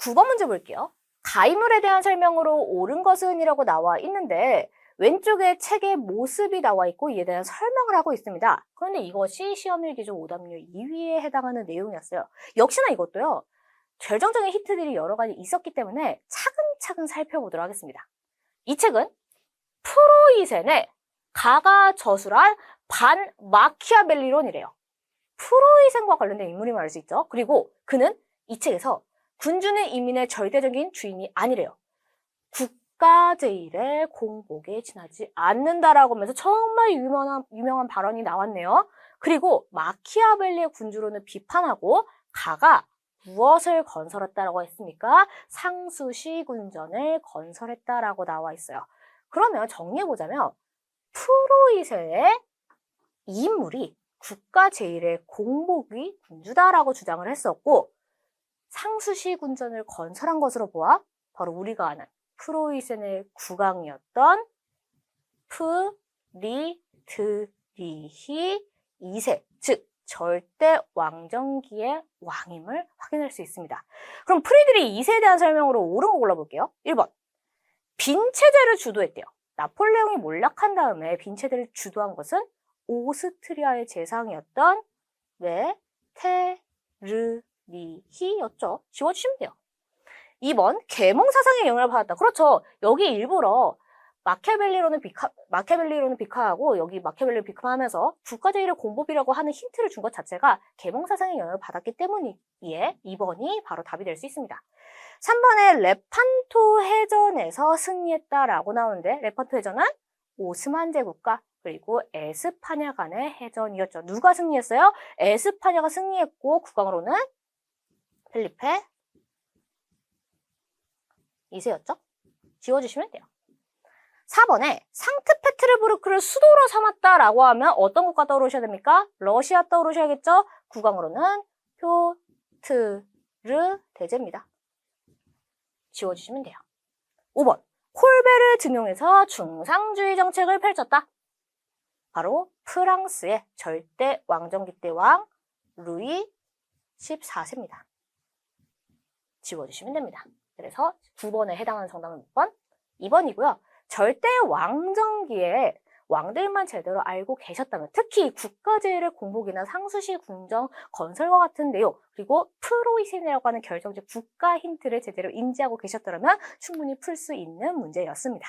9번 문제 볼게요. 가임물에 대한 설명으로 옳은 것은 이라고 나와 있는데 왼쪽에 책의 모습이 나와 있고 이에 대한 설명을 하고 있습니다. 그런데 이것이 시험일기조 오답률 2위에 해당하는 내용이었어요. 역시나 이것도요. 결정적인 히트들이 여러 가지 있었기 때문에 차근차근 살펴보도록 하겠습니다. 이 책은 프로이센의 가가 저술한 반 마키아벨리론이래요. 프로이센과 관련된 인물이 말할 수 있죠. 그리고 그는 이 책에서 군주는 인민의 절대적인 주인이 아니래요. 국가 제일의 공복에 지나지 않는다라고 하면서 정말 유명한, 유명한 발언이 나왔네요. 그리고 마키아벨리의 군주론을 비판하고 가가 무엇을 건설했다라고 했습니까? 상수시 군전을 건설했다라고 나와 있어요. 그러면 정리해보자면 프로이세의 이 인물이 국가 제일의 공복이 군주다라고 주장을 했었고 상수시 군전을 건설한 것으로 보아 바로 우리가 아는 프로이센의 국왕이었던 프리드리히 2세, 즉 절대 왕정기의 왕임을 확인할 수 있습니다. 그럼 프리드리 2세에 대한 설명으로 옳은 거 골라볼게요. 1번. 빈체제를 주도했대요. 나폴레옹이 몰락한 다음에 빈체제를 주도한 것은 오스트리아의 재상이었던 네, 테르 리히였죠. 지워주시면 돼요. 2번 계몽 사상의 영향을 받았다. 그렇죠. 여기 일부러 마키아벨리로는 비카, 마키아벨리로는 비카하고 여기 마키아벨리를 비카하면서 국가제일의 공법이라고 하는 힌트를 준 것 자체가 계몽 사상의 영향을 받았기 때문이기에 2번이 바로 답이 될 수 있습니다. 3번에 레판토 해전에서 승리했다라고 나오는데 레판토 해전은 오스만 제국과 그리고 에스파냐 간의 해전이었죠. 누가 승리했어요? 에스파냐가 승리했고 국왕으로는 필리페 2세였죠? 지워주시면 돼요. 4번에 상트페테르부르크를 수도로 삼았다라고 하면 어떤 국가 떠오르셔야 됩니까? 러시아 떠오르셔야겠죠? 국왕으로는 표트르 대제입니다. 지워주시면 돼요. 5번 콜베를 등용해서 중상주의 정책을 펼쳤다. 바로 프랑스의 절대 왕정기 때 왕 루이 14세입니다. 지워주시면 됩니다. 그래서 9번에 해당하는 정답은 몇 번? 2번이고요. 절대 왕정기에 왕들만 제대로 알고 계셨다면 특히 국가제일의 공복이나 상수시 궁정 건설과 같은 내용 그리고 프로이센이라고 하는 결정적 국가 힌트를 제대로 인지하고 계셨더라면 충분히 풀 수 있는 문제였습니다.